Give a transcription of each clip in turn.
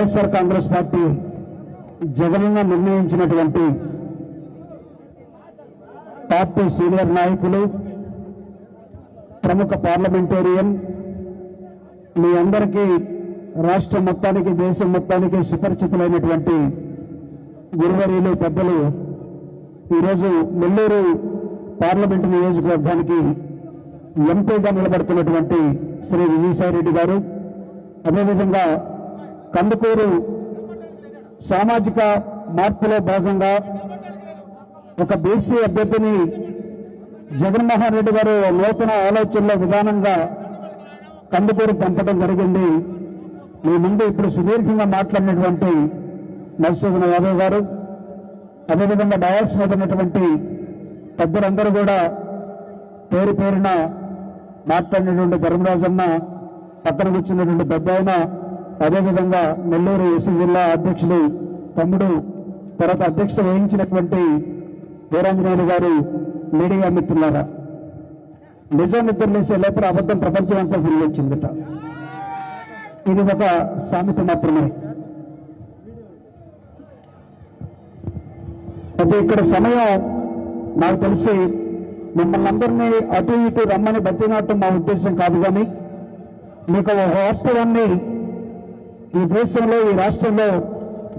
YSR Congress party Jagananna నిర్ణయించినటువంటి party senior నాయకులు ప్రముఖ పార్లమెంటేరియన్ మీ అందరికీ రాష్ట్ర మొత్తానికి దేశం మొత్తానికి సుపరిచితులైనటువంటి గురువరీలు పెద్దలు ఈరోజు నెల్లూరు పార్లమెంటు నియోజకవర్గానికి ఎంపీగా నిలబడుతున్నటువంటి శ్రీ విజయసాయిరెడ్డి గారు. అదేవిధంగా కందుకూరు సామాజిక మార్పులో భాగంగా ఒక బీసీ అభ్యర్థిని జగన్మోహన్ రెడ్డి గారు నూతన ఆలోచనల విధానంగా కందుకూరు పంపడం జరిగింది. మీ ముందు ఇప్పుడు సుదీర్ఘంగా మాట్లాడినటువంటి మధుసూదన యాదవ్ గారు అదేవిధంగా డయాస్ మీద ఉన్నటువంటి పెద్దలందరూ కూడా పేరు పేరున మాట్లాడినటువంటి ధర్మరాజన్న పక్కన కూర్చున్నటువంటి పెద్ద ఆయన అదేవిధంగా నెల్లూరు ఎస్సీ జిల్లా అధ్యక్షులు తమ్ముడు తర్వాత అధ్యక్షత వహించినటువంటి వీరాంజనేయులు గారు మీడియా మిత్రులారా నిజం నిద్రలేసే లోపల అబద్ధం ప్రపంచం అంతా వచ్చిందట ఇది ఒక సామెత మాత్రమే. అయితే ఇక్కడ సమయం నాకు తెలిసి మిమ్మల్ని అందరినీ అటు ఇటు రమ్మని బతినాటం మా ఉద్దేశం కాదు కానీ మీకు ఒక వాస్తవాన్ని ఈ దేశంలో ఈ రాష్ట్రంలో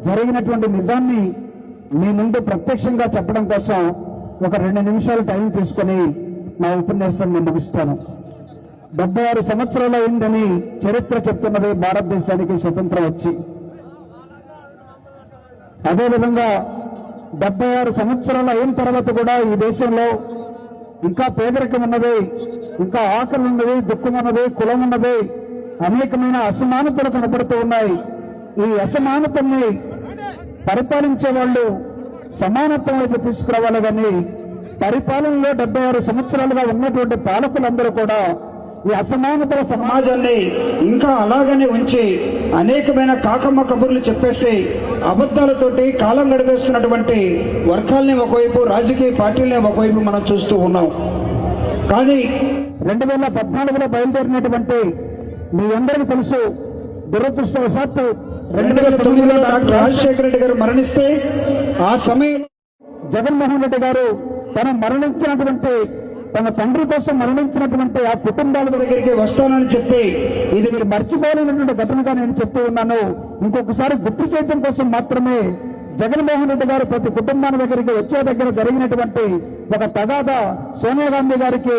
జరిగినటువంటి నిజాన్ని మీ ముందు ప్రత్యక్షంగా చెప్పడం కోసం ఒక రెండు నిమిషాలు టైం తీసుకొని నా ఉపన్యాసాన్ని ముగిస్తాను. డెబ్బై ఆరు సంవత్సరాలు అయిందని చరిత్ర చెప్తున్నది భారతదేశానికి స్వతంత్రం వచ్చి. అదేవిధంగా డెబ్బై ఆరు సంవత్సరాలు అయిన తర్వాత కూడా ఈ దేశంలో ఇంకా పేదరికం ఉన్నది ఇంకా ఆకలి ఉన్నది దుఃఖం ఉన్నది కులం ఉన్నది అనేకమైన అసమానతలు కనబడుతూ ఉన్నాయి. ఈ అసమానతల్ని పరిపాలించే వాళ్ళు సమానత్వం వైపు తీసుకురావాలి కానీ పరిపాలనలో డెబ్బై ఆరు సంవత్సరాలుగా ఉన్నటువంటి పాలకులందరూ కూడా ఈ అసమానతల సమాజాన్ని ఇంకా అలాగనే ఉంచి అనేకమైన కాకమ్మ కబుర్లు చెప్పేసి అబద్ధాలతోటి కాలం గడిపేస్తున్నటువంటి వర్గాల్ని ఒకవైపు రాజకీయ పార్టీల్ని ఒకవైపు మనం చూస్తూ ఉన్నాం. కానీ రెండు వేల పద్నాలుగులో బయలుదేరినటువంటి మీ అందరికీ తెలుసు దురదృష్టవశాత్తు రెండు వేల తొమ్మిదిలో డాక్టర్ రాజశేఖర రెడ్డి గారు మరణిస్తే ఆ సమయంలో జగన్మోహన్ రెడ్డి గారు తన మరణించినటువంటి తన తండ్రి కోసం మరణించినటువంటి ఆ కుటుంబాల దగ్గర దగ్గరికి వస్తానని చెప్పి ఇది మీరు మర్చిపోలేనటువంటి ఘటనగా నేను చెప్తూ ఉన్నాను. ఇంకొకసారి గుర్తు చేయడం కోసం మాత్రమే జగన్మోహన్ రెడ్డి గారు ప్రతి కుటుంబాల దగ్గరికి వచ్చే దగ్గర జరిగినటువంటి ఒక తగాద సోనియా గాంధీ గారికి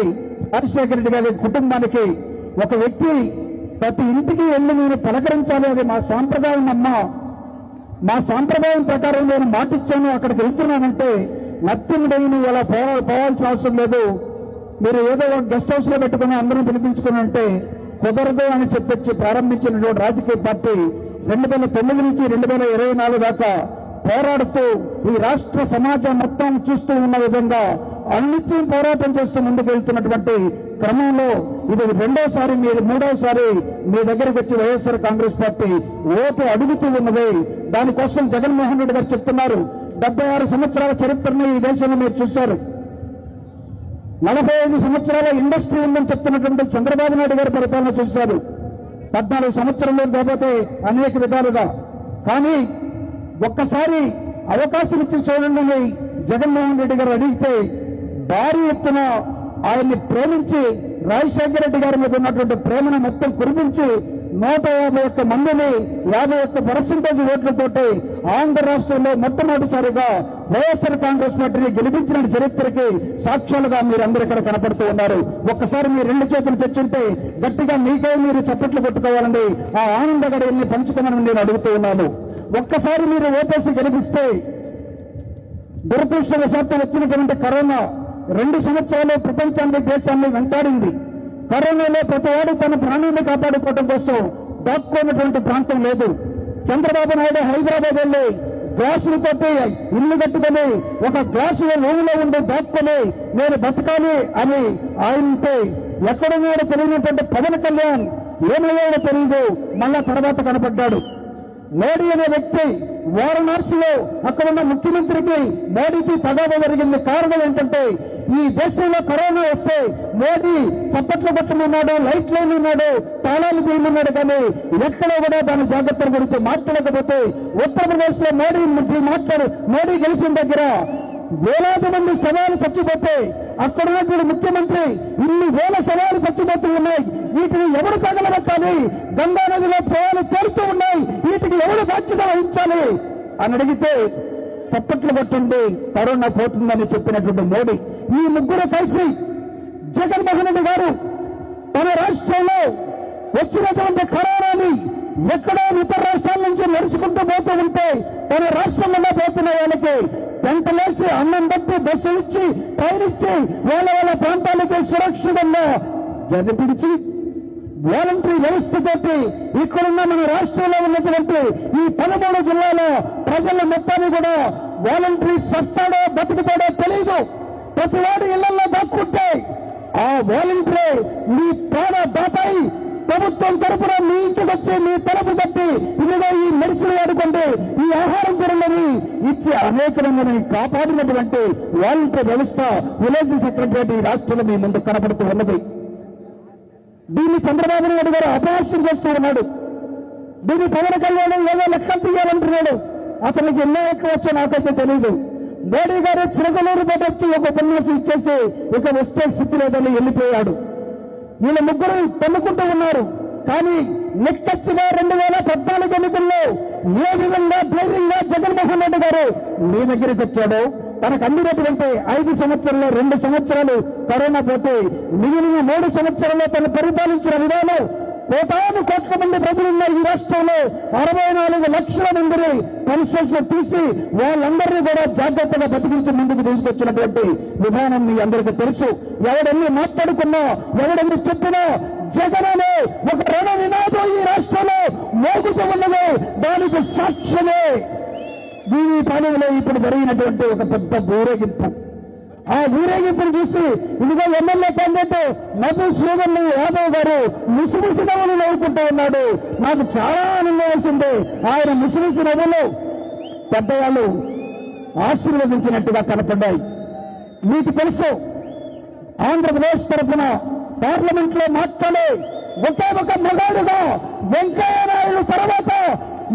రాజశేఖర రెడ్డి గారి కుటుంబానికి ఒక వ్యక్తి ప్రతి ఇంటికి వెళ్ళి నేను పలకరించాలి అది మా సాంప్రదాయం అమ్మా. మా సాంప్రదాయం ప్రకారం నేను మాటిచ్చాను అక్కడికి వెళ్తున్నానంటే నథింగ్ డే నువ్వు అలా పోవాల్సిన అవసరం లేదు. మీరు ఏదో ఒక గెస్ట్ హౌస్లో పెట్టుకుని అందరం పిలిపించుకుని అంటే కుదరదు అని చెప్పొచ్చి ప్రారంభించినటువంటి రాజకీయ పార్టీ రెండు వేల తొమ్మిది నుంచి రెండు వేల ఇరవై నాలుగు దాకా పోరాడుతూ ఈ రాష్ట్ర సమాజం మొత్తం చూస్తూ ఉన్న విధంగా అన్నిత్యం పోరాటం చేస్తూ ముందుకు వెళ్తున్నటువంటి క్రమంలో ఇది రెండోసారి మీరు మూడోసారి మీ దగ్గరకు వచ్చి వైఎస్ఆర్ కాంగ్రెస్ పార్టీ ఓటు అడుగుతూ ఉన్నది. దానికోసం జగన్మోహన్ రెడ్డి గారు చెప్తున్నారు. డెబ్బై ఆరు సంవత్సరాల చరిత్రని ఈ దేశంలో మీరు చూశారు. నలభై ఐదు సంవత్సరాల ఇండస్ట్రీ ఉందని చెప్తున్నటువంటి చంద్రబాబు నాయుడు గారి పరిపాలన చూశారు. పద్నాలుగు సంవత్సరంలో లేకపోతే అనేక విధాలుగా. కానీ ఒక్కసారి అవకాశం ఇచ్చి చూడండి జగన్మోహన్ రెడ్డి గారు అడిగితే భారీ ఎత్తున ఆయన్ని ప్రేమించి రాజశేఖర రెడ్డి గారి మీద ఉన్నటువంటి ప్రేమను మొత్తం కురిపించి నూట యాభై ఒక్క మందిని యాభై ఒక్క పర్సంటేజ్ ఓట్లతోటి ఆంధ్ర రాష్ట్రంలో మొట్టమొదటిసారిగా వైఎస్ఆర్ కాంగ్రెస్ పార్టీని గెలిపించిన చరిత్రకి సాక్ష్యాలుగా మీరు అందరూ ఇక్కడ కనపడుతూ ఉన్నారు. ఒక్కసారి మీరు రెండు చేతులు తెచ్చుంటే గట్టిగా మీకే మీరు చప్పట్లు కొట్టుకోవాలండి. ఆ ఆనంద గడియల్ని పంచుకోమని నేను అడుగుతూ ఉన్నాను. ఒక్కసారి మీరు ఓపేసి గెలిపిస్తే దురదృష్టవశాత్తు వచ్చినటువంటి కరోనా రెండు సంవత్సరాలు ప్రపంచాన్ని దేశాన్ని వెంటాడింది. కరోనాలో ప్రతివాడు తన ప్రాణాన్ని కాపాడుకోవడం కోసం దాక్కున్నటువంటి ప్రాంతం లేదు. చంద్రబాబు నాయుడు హైదరాబాద్ వెళ్ళి గ్లాసులతోటి ఇల్లు కట్టుకొని ఒక గ్లాసు రూములో ఉండి దాక్కుని నేను బతకాలి అని ఆయనంటే ఎక్కడున్నాడో తెలియనటువంటి పవన్ కళ్యాణ్ ఏమయ్యాడో తెలియదు మళ్ళా తర్వాత కనపడ్డాడు. మోడీ అనే వ్యక్తి వారణాసిలో అక్కడున్న ముఖ్యమంత్రికి మోడీకి తగాద జరిగింది. కారణం ఏంటంటే ఈ దేశంలో కరోనా వస్తే మోదీ చప్పట్లు పట్టనున్నాడు లైట్ లైన్ ఉన్నాడు తాళాలు తీయమన్నాడు కానీ ఎక్కడ కూడా దాని జాగ్రత్తల గురించి మాట్లాడకపోతే ఉత్తరప్రదేశ్లో మోడీ మాట్లాడు మోడీ గెలిచిన దగ్గర వేలాది మంది శవాలు చచ్చిపోతే అక్కడ ఉన్నటువంటి ముఖ్యమంత్రి ఇన్ని వేల శవాలు చచ్చిపోతూ ఉన్నాయి. వీటిని ఎవరు తగలబెట్టాలి? గంగా నదిలో ప్రయాణం తేలుతూ ఉన్నాయి. వీటికి ఎవరు బాధ్యత వహించాలి? అని అడిగితే చప్పట్లు కొట్టింది కరోనా పోతుందని చెప్పినటువంటి మోడీ ఈ ముగ్గురు కలిసి జగన్మోహన్ రెడ్డి గారు తన రాష్ట్రంలో వచ్చినటువంటి కరోనాని ఎక్కడో ఇతర రాష్ట్రాల నుంచి నడుచుకుంటూ పోతూ ఉంటే తన రాష్ట్రంలో పోతున్న వాళ్ళకి గంటలేసి అన్నం పెట్టి బస్సు ఇచ్చి పైనిచ్చి వాళ్ళ వాళ్ళ ప్రాంతాలకు సురక్షితంగా జరిపించి వాలంటరీ వ్యవస్థతోటి ఇక్కడున్న మన రాష్ట్రంలో ఉన్నటువంటి ఈ పదమూడు జిల్లాలో ప్రజల మొత్తాన్ని కూడా వాలంటరీ సస్తాడో బతుకుతాడో తెలియదు ప్రతివాడి ఇళ్ళలో దాక్కుంటే ఆ వాలంటరీ మీ ప్రాణ దాతాయి ప్రభుత్వం తరపున మీ ఇంటికి వచ్చి మీ తలుపు తప్పి ఇదిగో ఈ మెడిసిన్ వాడుకోండి ఈ ఆహారం తినండి ఇచ్చి అనేక మందిని కాపాడినటువంటి వాలంటరీ వ్యవస్థ విలేజ్ సెక్రటరీ రాష్ట్రంలో మీ ముందు కనపడుతూ ఉన్నది. దీన్ని చంద్రబాబు నాయుడు గారు అపహాస్యం చేస్తూ ఉన్నాడు. దీన్ని పవన్ కళ్యాణ్ ఏదో లెక్కలు తీయాలంటున్నాడు. అతనికి ఎన్నో ఎక్కువ వచ్చో నాకైతే తెలియదు మోడీ గారు చిరకలూరు పెట్టి వచ్చి ఒక ఉపన్యాసం ఇచ్చేసి ఇక వస్తే స్థితి లేదని వెళ్ళిపోయాడు. వీళ్ళ ముగ్గురు తన్నుకుంటూ ఉన్నారు. కానీ నిక్కచ్చిగా రెండు వేల పద్నాలుగు ఎన్నికల్లో ఏ విధంగా ధైర్యంగా జగన్మోహన్ రెడ్డి గారు మీ దగ్గరికి వచ్చాడో తనకు అందినటువంటి ఐదు సంవత్సరాల్లో రెండు సంవత్సరాలు కరోనా పోతే మిగిలిన మూడు సంవత్సరాల్లో తను పరిపాలించిన విధానం కోటాను కోట్ల మంది ప్రజలున్న ఈ రాష్ట్రంలో అరవై నాలుగు లక్షల మందిని కన్స్ట్రక్షన్ తీసి వాళ్ళందరినీ కూడా జాగ్రత్తగా బతికించి ముందుకు తీసుకొచ్చినటువంటి విధానం మీ అందరికీ తెలుసు. ఎవడెన్ని మాట్లాడుకున్నా ఎవడెన్ని చెప్పినా జగననే ఒక రణ నినాదం ఈ రాష్ట్రంలో మోగుతూ ఉన్నది. దానికి సాక్ష్యమే. దీని పాలనలో ఇప్పుడు జరిగినటువంటి ఒక పెద్ద ఊరేగింపు. ఆ ఊరేగింపును చూసి ఇదిగో ఎమ్మెల్యే క్యాండిడేట్ మధు శ్రీవల్లి యాదవ్ గారు ముసిముసి నవ్వులు నవ్వుకుంటూ ఉన్నాడు. నాకు చాలా ఆనందం వేసింది. ఆయన ముసిముసి నవ్వులు పెద్దవాళ్ళు ఆశీర్వదించినట్టుగా కనపడ్డాయి. మీకు తెలుసు ఆంధ్రప్రదేశ్ తరఫున పార్లమెంట్లో మాట్లాడే ఒకే ఒక మగాడుగా వెంకయ్య నాయుడు తర్వాత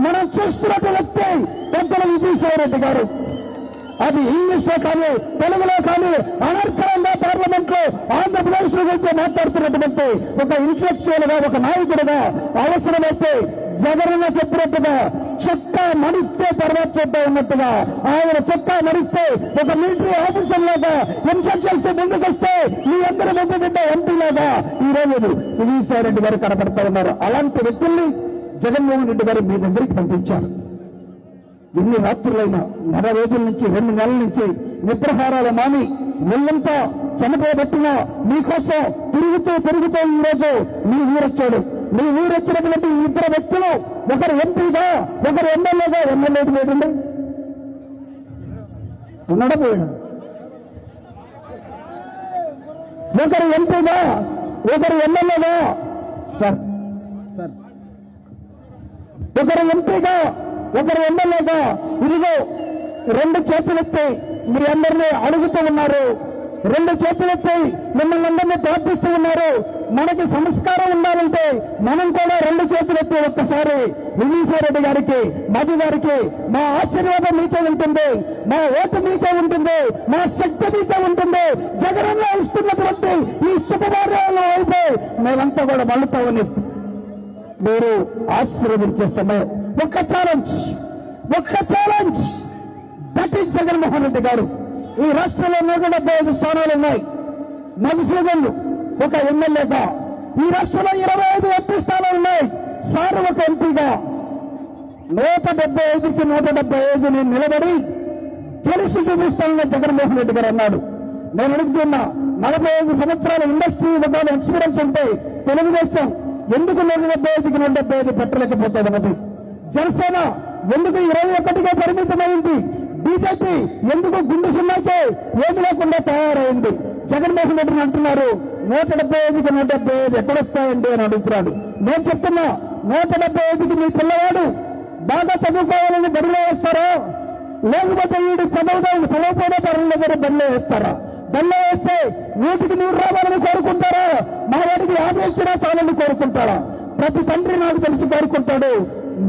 మనం చూస్తున్నటువంటి వ్యక్తి పెద్దల విజయసాయి రెడ్డి గారు. అది ఇంగ్లీష్లో కానీ తెలుగులో కానీ అనర్థంగా పార్లమెంట్లో ఆంధ్రప్రదేశ్ గురించి మాట్లాడుతున్నటువంటి ఒక ఇంటలెక్చువల్గా ఒక నాయకుడిగా అవసరమైతే జగన్ చెప్పినట్టుగా చొక్కా మడిస్తే తర్వాత చూద్దాం ఉన్నట్టుగా ఆయన చొక్కా మడిస్తే ఒక మిలిటరీ ఆఫీసర్ లాగా ఇన్స్ట్రక్షన్స్ ముందుకొస్తే మీ అందరి ముందు బిడ్డ ఎంపీ లాగా ఈ రోజు విజయసాయి రెడ్డి గారు కనపడతా ఉన్నారు. అలాంటి వ్యక్తుల్ని జగన్మోహన్ రెడ్డి గారు మీ దగ్గరికి పంపించారు. ఎన్ని రాత్రులైనా నెల రోజుల నుంచి రెండు నెలల నుంచి నిద్రహారాలు మాని ఒళ్ళంతా చనిపోబట్టిన మీకోసం తిరుగుతూ తిరుగుతూ ఈ రోజు మీ ఊరొచ్చాడు. మీ ఊరొచ్చినటువంటి ఇద్దరు వ్యక్తులు ఒకరు ఎంపీగా ఒకరు ఎమ్మెల్యేగా. ఎమ్మెల్యే లేడండి ఉన్నాడా పోయాడు ఒకరు ఎంపీగా ఒకరు ఎమ్మెల్యేగా. Sir sir. ఒకరు ఎంపీగా ఒకరు ఎమ్మెల్యేగా ఇదిగో రెండు చేతులెత్తి మీ అందరినీ అడుగుతూ ఉన్నారు. రెండు చేతులెత్తి మిమ్మల్ని అందరినీ ప్రార్థిస్తూ ఉన్నారు. మనకి సంస్కారం ఉండాలంటే మనం కూడా రెండు చేతులెత్తి ఒక్కసారి విజయసాయిరెడ్డి గారికి మధు గారికి మా ఆశీర్వాదం మీతో ఉంటుంది. మా ఓటు మీతో ఉంటుంది. మా శక్తి మీతో ఉంటుంది. జగనంలో ఇస్తున్నటువంటి ఈ శుభవార్యాలు అయితే మేమంతా కూడా మళ్ళుతామని మీరు ఆశీర్వదించే సమయం. ఒక్క ఛాలెంజ్ ఒక్క challenge that is Jaganmohan Reddy garu. ఈ రాష్ట్రంలో నూట డెబ్బై ఐదు స్థానాలు ఉన్నాయి. మధుసూదన్లు ఒక ఎమ్మెల్యేగా. ఈ రాష్ట్రంలో ఇరవై ఐదు ఎంపీ స్థానాలు ఉన్నాయి. సార్ ఒక ఎంపీగా. నూట డెబ్బై ఐదుకి నూట డెబ్బై ఐదు నేను నిలబడి గెలిచి చూపిస్తానని జగన్మోహన్ రెడ్డి గారు అన్నాడు. నేను అడుగుతున్నా నలభై ఐదు సంవత్సరాల ఇండస్ట్రీ ఇవ్వడానికి ఎక్స్పీరియన్స్ ఉంటే తెలుగుదేశం ఎందుకు నూట డెబ్బై ఐదుకి నూట డెబ్బై ఐదు పెట్టలేకపోతే జనసేన ఎందుకు ఇరవై ఒకటిగా పరిమితమైంది? బీజేపీ ఎందుకు గుండు సున్నాకే ఏమి లేకుండా తయారైంది? జగన్మోహన్ రెడ్డిని అంటున్నారు నూట డెబ్బై ఐదుకి నూట డెబ్బై ఐదు ఎక్కడొస్తాయండి అని అడుగుతున్నాడు. నేను చెప్తున్నా నూట డెబ్బై ఐదుకి మీ పిల్లవాడు బాగా చదువుకోవాలని బడిలో వేస్తారా? లేకపోతే వీడు చదవడం చదవకపోయినా పర్వాలేదు బడిలో వేస్తారా? బల్ల వేస్తే వీటికి నూరు రావాలని కోరుకుంటారా? మా వాడికి యాభై ఇచ్చినా చాలని కోరుకుంటారా? ప్రతి తండ్రి నాకు తెలిసి కోరుకుంటాడు.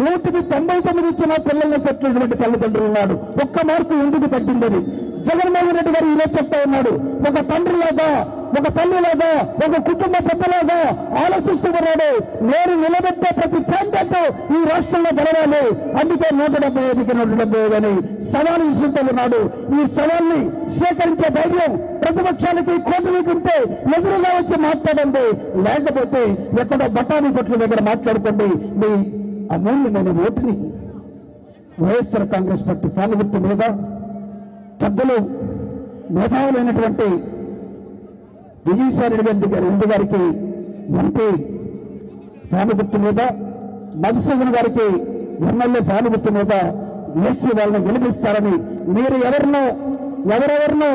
నూటికి తొంభై తొమ్మిది ఇచ్చిన పిల్లల్ని పెట్టినటువంటి తల్లిదండ్రులు ఉన్నాడు. ఒక్క మార్కు ఎందుకు తగ్గిందని జగన్మోహన్ రెడ్డి గారు ఈరోజు చెప్తా ఉన్నాడు. ఒక తండ్రిలాగా ఒక తల్లిలాగా ఒక కుటుంబ పెద్దలాగా ఆలోచిస్తూ ఉన్నాడు. నేను నిలబెట్టే ప్రతి క్యాండిడేట్ ఈ రాష్ట్రంలో గెలవాలి అందుకే నూట డెబ్బై ఐదుకి నూట డెబ్బై ఐదు అని సవాలు విసురుతూ ఉన్నాడు. ఈ సవాల్ని స్వీకరించే ధైర్యం ప్రతిపక్షానికి కోటమికి ఉంటే ఎదురుగా వచ్చి మాట్లాడండి. లేకపోతే ఎక్కడో బఠానీ కొట్ల దగ్గర మాట్లాడుకోండి. మీ అమూల్యమైన ఓటుని వైఎస్ఆర్ కాంగ్రెస్ పార్టీ ఫ్యాన్ మీద పెద్దలు మేధావులైనటువంటి విజయసాయి రెడ్డి గారి రెండు గారికి ఎంపీ ఫ్యాన్ మీద మధుసూదన్ గారికి ఎమ్మెల్యే ఫ్యాన్ మీద వేసి వాళ్ళని గెలిపిస్తారని మీరు ఎవరినో ఎవరెవరినో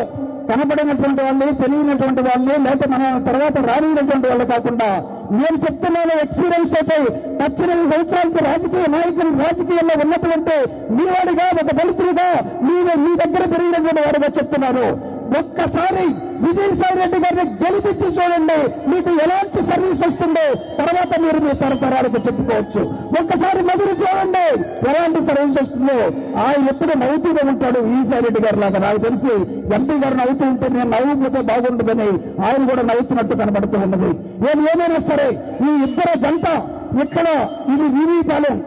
కనబడినటువంటి వాళ్ళే తెలియనటువంటి వాళ్ళే లేకపోతే మన తర్వాత రానినటువంటి వాళ్ళు కాకుండా నేను చెప్తున్నాను ఎక్స్పీరియన్స్ అయిపోయి పద్దెనిమిది సంవత్సరాలకి రాజకీయ నాయకులు రాజకీయాల్లో ఉన్నటువంటి మీ వాడిగా ఒక దళితుడిగా మీ మీ దగ్గర పెరిగినటువంటి వాడిగా చెప్తున్నాను. ఒక్కసారి విజయసాయి రెడ్డి గారిని గెలిపించి చూడండి. మీకు ఎలాంటి సర్వీస్ వస్తుందో తర్వాత మీరు మీ తరతరాలకు చెప్పుకోవచ్చు. ఒక్కసారి మధురు చూడండి. ఎలాంటి సర్వీస్ వస్తుందో. ఆయన ఎప్పుడు నవ్వుతూనే ఉంటాడు విజయసాయి రెడ్డి గారి లాగా. నాకు తెలిసి ఎంపీ గారు నవ్వుతూ ఉంటే నేను నవ్వుకపోతే బాగుంటుందని ఆయన కూడా నవ్వుతున్నట్టు కనబడుతూ ఉన్నది. నేను ఏమైనా సరే ఈ ఇద్దరు జంట ఇక్కడ ఇది వివిపాలెం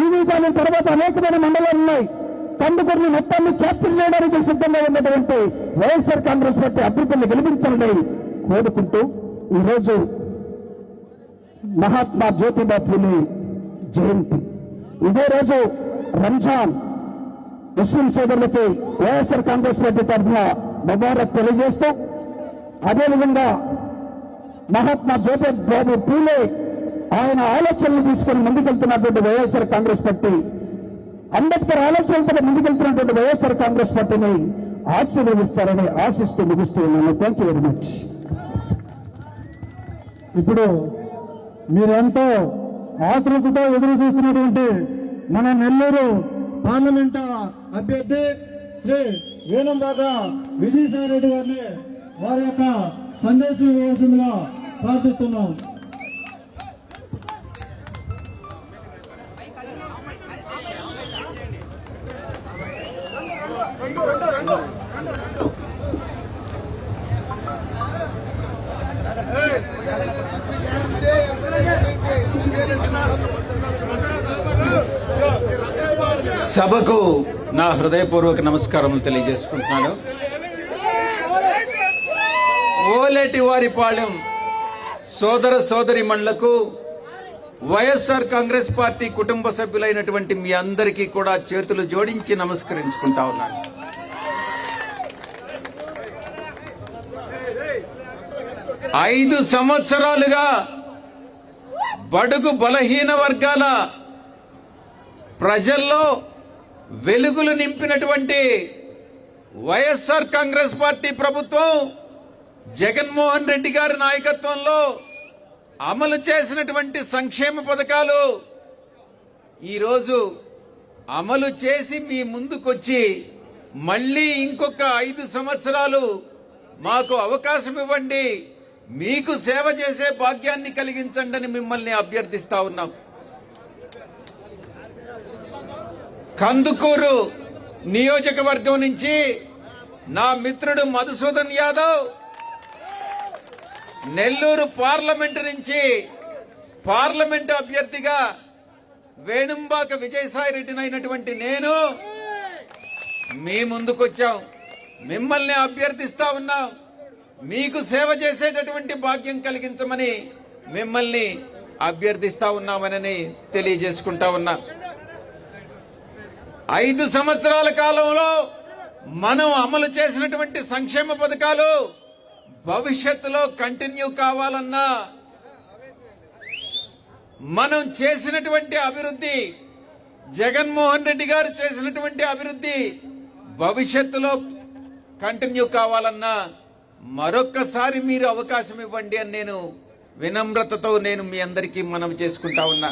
వివిపాలెం తర్వాత అనేకమైన మండలాలు ఉన్నాయి. కందుకూరిని మొత్తాన్ని క్యాప్చర్ చేయడానికి సిద్ధంగా ఉన్నటువంటి వైఎస్ఆర్ కాంగ్రెస్ పార్టీ అభ్యర్థులను గెలిపించాలని కోరుకుంటూ ఈరోజు మహాత్మా జ్యోతిబా పూలే జయంతి. ఇదే రోజు రంజాన్ ముస్లిం సోదరులకి వైఎస్ఆర్ కాంగ్రెస్ పార్టీ తరఫున ముబారక్ తెలియజేస్తూ అదేవిధంగా మహాత్మా జ్యోతి బాబు పూలే ఆయన ఆలోచనలు తీసుకొని ముందుకెళ్తున్నటువంటి వైఎస్ఆర్ కాంగ్రెస్ పార్టీ అంబేద్కర్ ఆలోచనలతో ముందుకెళ్తున్నటువంటి వైఎస్ఆర్ కాంగ్రెస్ పార్టీని ఆశీర్వదిస్తారని ఆశిస్తూ ముగిస్తూ ఉన్నాను. థ్యాంక్ యూ వెరీ మచ్ ఇప్పుడు మీరెంతో ఆతృతతో ఎదురు చూస్తున్నటువంటి మన నెల్లూరు పార్లమెంట్ అభ్యర్థి శ్రీ వేణంబాగ విజయసాయి రెడ్డి గారిని వారి యొక్క సందేశం ఇవ్వాల్సిందిగా ప్రార్థిస్తున్నాం. సభకు నా హృదయపూర్వక నమస్కారములు తెలియజేసుకుంటున్నాను. ఓలేటి వారి పాళెం సోదర సోదరి మండలకు వైఎస్ఆర్ కాంగ్రెస్ పార్టీ కుటుంబ సభ్యులైనటువంటి మీ అందరికీ కూడా చేతులు జోడించి నమస్కరించుకుంటా ఉన్నాను. ఐదు సంవత్సరాలుగా బడుగు బలహీన వర్గాల ప్రజల్లో వెలుగులు నింపినటువంటి వైఎస్ఆర్ కాంగ్రెస్ పార్టీ ప్రభుత్వం జగన్మోహన్ రెడ్డి గారి నాయకత్వంలో అమలు చేసినటువంటి సంక్షేమ పథకాలు ఈరోజు అమలు చేసి మీ ముందుకొచ్చి మళ్ళీ ఇంకొక ఐదు సంవత్సరాలు మాకు అవకాశం ఇవ్వండి. మీకు సేవ చేసే భాగ్యాన్ని కలిగించండి అని మిమ్మల్ని అభ్యర్థిస్తా ఉన్నాం. కందుకూరు నియోజకవర్గం నుంచి నా మిత్రుడు మధుసూదన్ యాదవ్ నెల్లూరు పార్లమెంటు నుంచి పార్లమెంటు అభ్యర్థిగా వేణుంబాక విజయసాయి రెడ్డినైనటువంటి నేను మీ ముందుకొచ్చాం. మిమ్మల్ని అభ్యర్థిస్తా ఉన్నాం. మీకు సేవ చేసేటటువంటి భాగ్యం కలిగించమని మిమ్మల్ని అభ్యర్థిస్తా ఉన్నామని తెలియజేసుకుంటా ఉన్నా. ఐదు సంవత్సరాల కాలంలో మనం అమలు చేసినటువంటి సంక్షేమ పథకాలు భవిష్యత్తులో కంటిన్యూ కావాలన్నా మనం చేసినటువంటి అభివృద్ధి జగన్మోహన్ రెడ్డి గారు చేసినటువంటి అభివృద్ధి భవిష్యత్తులో కంటిన్యూ కావాలన్నా మరొక్కసారి మీరు అవకాశం ఇవ్వండి అని నేను వినమ్రతతో నేను మీ అందరికీ మనం చేసుకుంటా ఉన్నా.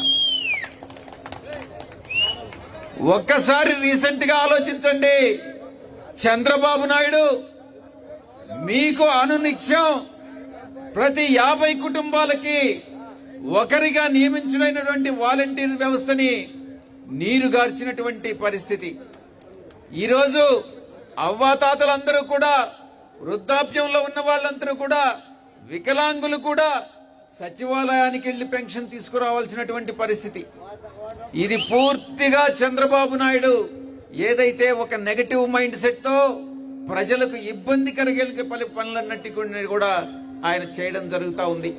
ఒక్కసారి రీసెంట్గా ఆలోచించండి. చంద్రబాబు నాయుడు మీకు అనునిత్యం ప్రతి యాభై కుటుంబాలకి ఒకరిగా నియమించడైనటువంటి వాలంటీర్ వ్యవస్థని నీరుగార్చినటువంటి పరిస్థితి. ఈరోజు అవ్వాతాతలందరూ కూడా వృద్ధాప్యంలో ఉన్న వాళ్ళందరూ కూడా వికలాంగులు కూడా సచివాలయానికి వెళ్ళి పెన్షన్ తీసుకురావాల్సినటువంటి పరిస్థితి. ఇది పూర్తిగా చంద్రబాబు నాయుడు ఏదైతే ఒక నెగటివ్ మైండ్ సెట్తో ప్రజలకు ఇబ్బంది కలిగే పనులన్నట్టు కూడా ఆయన చేయడం జరుగుతూ ఉంది.